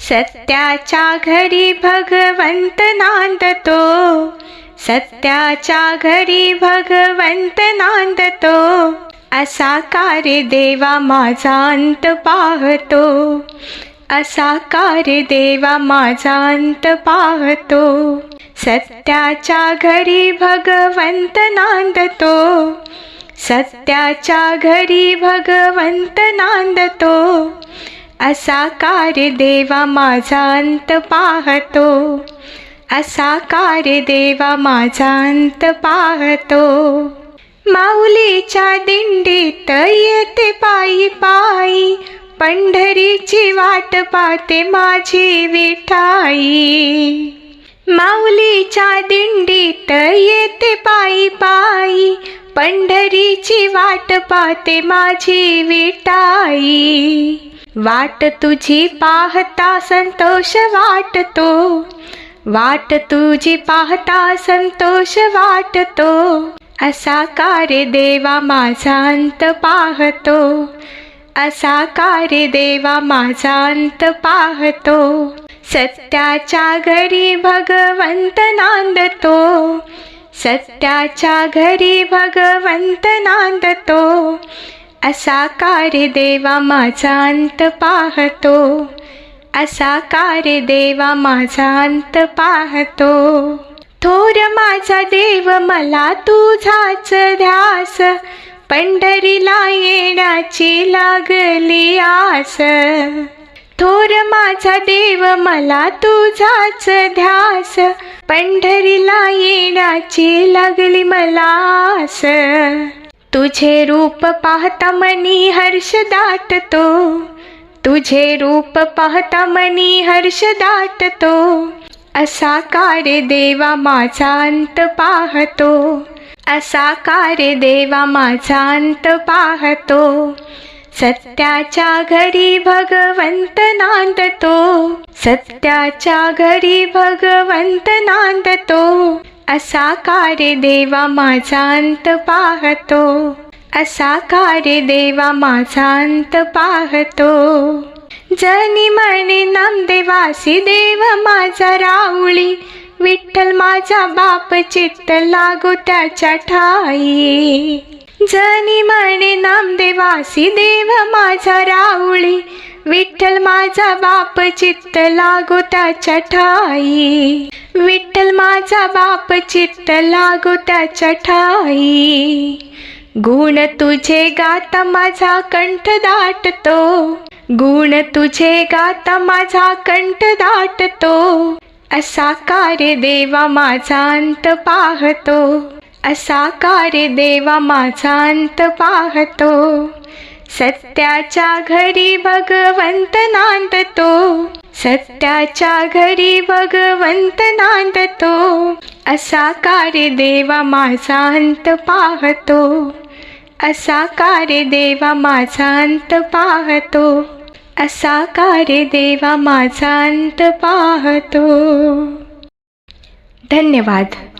सत्याच्या घरी भगवंत नांदतो. सत्याच्या घरी भगवंत नांदतो. असा कार्य देवा माझा अंत पाहतो. असा कार्य देवा माझा अंत पाहतो. सत्याच्या घरी भगवंत नांदतो. सत्याच्या घरी भगवंत नांदतो. असा कार्य देवा माझा अंत पाहतो. असा कार्य देवा माझा अंत पाहतो. माऊलीच्या दिंडीत येते पायी पायी पंढरीची वाट पाहते माझी विठाई. माऊलीच्या दिंडीत येते पायी पायी पंढरीची वाट पाहते माझी विटाई वाट तुझी पाहता संतोष वाटतो. वाट तुझी पाहता संतोष वाटतो. असा कार्य देवा माझा अंत पाहतो. असा कार्य देवा माझा अंत पाहतो. सत्याच्या घरी भगवंत नांदतो. सत्याच्या घरी भगवंत नांदतो. असा कार्य देवा माझा अंत पाहतो. असा कार्य देवा माझा अंत पाहतो. थोर माझा देव मला तुझाच ध्यास. पंढरीला येण्याची लागली आस. थोर माझा देव मला तुझाच ध्यास. पंढरीला येण्याची लागली मला आस. तुझे रूप पाहता मनी हर्ष दाटतो. तुझे रूप पाहता मनी हर्ष दाटतो. असा कार्य देवा माझा अंत पाहतो. असा कार्य देवा माझा अंत पाहतो. सत्याच्या घरी भगवंत नांदतो. सत्याच्या घरी भगवंत नांदतो. असा कार्य देवा माझा अंत पाहतो. असा कार्य देवा माझा अंत पाहतो. जनी म्हणे नामदेवासी देव माझा राऊळी. विठ्ठल माझा बाप चित्त लागो त्याच्या ठाई. जनी म्हणे नामदेवासी देव माझा राऊळी. विठ्ठल माझा बाप चित्त लागो त्याच्या ठाई. विठ्ठल माझा बाप चित्त लागो त्याच्या ठाई. गुण तुझे गाता माझा कंठ दाटतो. गुण तुझे गाता माझा कंठ दाटतो. असा कार्य देवा माझा अंत पाहतो. असा कार्य देवा माझा अंत पाहतो. सत्याच्या घरी भगवंत नांदतो. सत्याच्या घरी भगवंत नांदतो. असा कार्य देवा माझा अंत पाहतो. असा कार्य देवा माझा अंत पाहतो. असा कार्य देवा माझा अंत पाहतो. धन्यवाद.